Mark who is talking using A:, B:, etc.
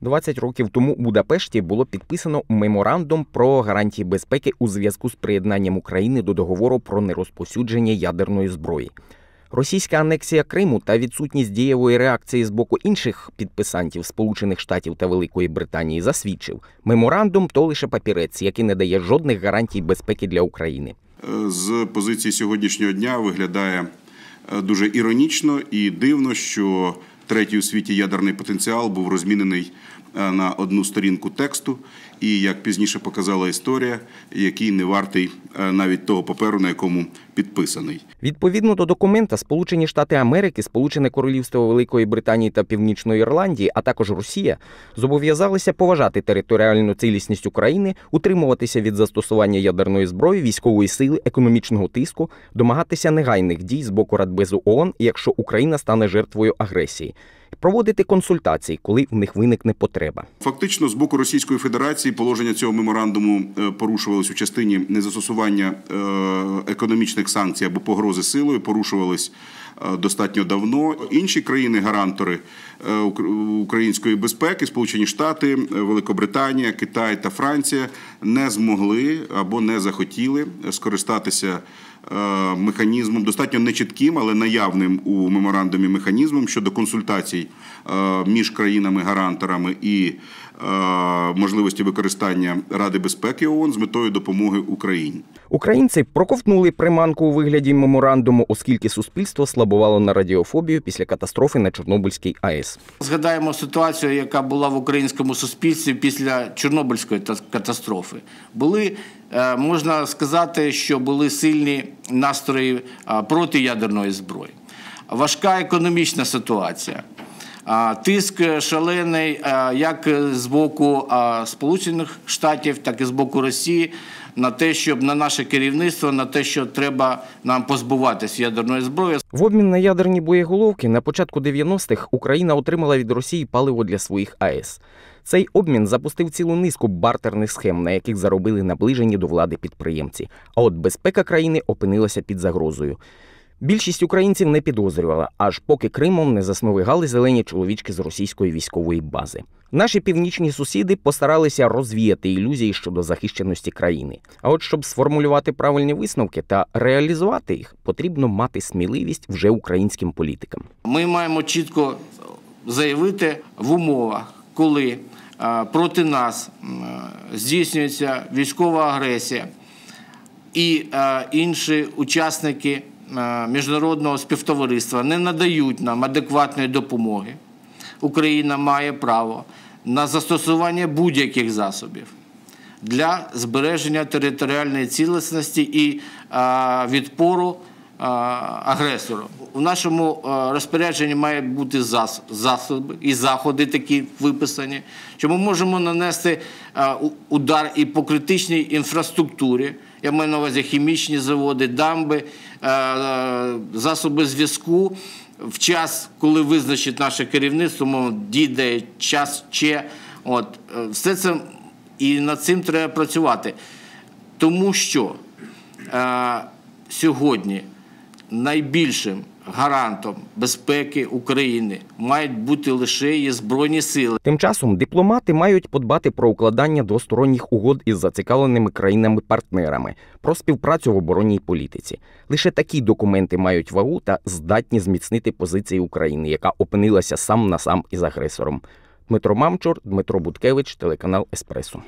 A: 20 років тому у Будапешті було підписано меморандум про гарантії безпеки у зв'язку з приєднанням України до договору про нерозповсюдження ядерної зброї. Російська анексія Криму та відсутність дієвої реакції з боку інших підписантів Сполучених Штатів та Великої Британії засвідчив, меморандум то лише папірець, який не дає жодних гарантій безпеки для України.
B: З позиції сьогоднішнього дня виглядає е, дуже іронічно і дивно, що третій у світі ядерний потенціал був розмінений на одну сторінку тексту, і як пізніше показала історія, який не вартий е, навіть того паперу, на якому підписаний.
A: Відповідно до документа, Сполучені Штати Америки, Сполучене Королівство Великої Британії та Північної Ірландії, а також Росія, зобов'язалися поважати територіальну цілісність України, утримуватися від застосування ядерної зброї, військової сили, економічного тиску, домагатися негайних дій з боку Радбезу ООН, якщо Україна стане жертвою агресії, проводити консультації, коли в них виникне потреба.
B: Фактично, з боку Російської Федерації положення цього меморандуму порушувалось порушувались у частині незастосування е, економічних санкцій або погрози силою, порушувались е, достатньо давно. Інші країни-гарантори е, української безпеки, Сполучені Штати, е, Великобританія, Китай та Франція, не змогли або не захотіли скористатися е, механізмом достатньо нечітким, але наявним у меморандумі механізмом щодо консультацій е, між країнами-гаранторами і е, можливості використання Ради безпеки ООН з метою допомоги Україні.
A: Українці проковтнули приманку у вигляді меморандуму, оскільки суспільство слабувало на радіофобію після катастрофи на Чорнобильській АЕС.
C: Згадаємо ситуацію, яка була в українському суспільстві після Чорнобильської та- катастрофи. Були, е, можна сказати, що були сильні настрої е, проти ядерної зброї. Важка економічна ситуація. Тиск шалений як з боку Сполучених Штатів, так і з боку Росії на те, щоб на наше керівництво, на те, що треба нам позбуватися ядерної зброї.
A: В обмін на ядерні боєголовки на початку 90-х Україна отримала від Росії паливо для своїх АЕС. Цей обмін запустив цілу низку бартерних схем, на яких заробили наближені до влади підприємці. А от безпека країни опинилася під загрозою. Більшість українців не підозрювала, аж поки Кримом не засновигали зелені чоловічки з російської військової бази. Наші північні сусіди постаралися розвіяти ілюзії щодо захищеності країни. А от щоб сформулювати правильні висновки та реалізувати їх, потрібно мати сміливість вже українським політикам.
C: Ми маємо чітко заявити в умовах, коли е, проти нас е, здійснюється військова агресія, і е, інші учасники міжнародного співтовариства не надають нам адекватної допомоги. Україна має право на застосування будь-яких засобів для збереження територіальної цілісності і е, відпору е, агресору. У нашому розпорядженні має бути засоби і заходи такі виписані, що ми можемо нанести удар і по критичній інфраструктурі. Я маю на увазі хімічні заводи, дамби, засоби зв'язку. В час, коли визначить наше керівництво, мов, дійде час ще. От, е, все це і над цим треба працювати. Тому що е, сьогодні найбільшим гарантом безпеки України мають бути лише її збройні сили.
A: Тим часом дипломати мають подбати про укладання двосторонніх угод із зацікавленими країнами-партнерами про співпрацю в оборонній політиці. Лише такі документи мають вагу та здатні зміцнити позиції України, яка опинилася сам на сам із агресором. Дмитро Мамчур, Дмитро Буткевич, телеканал Еспресо.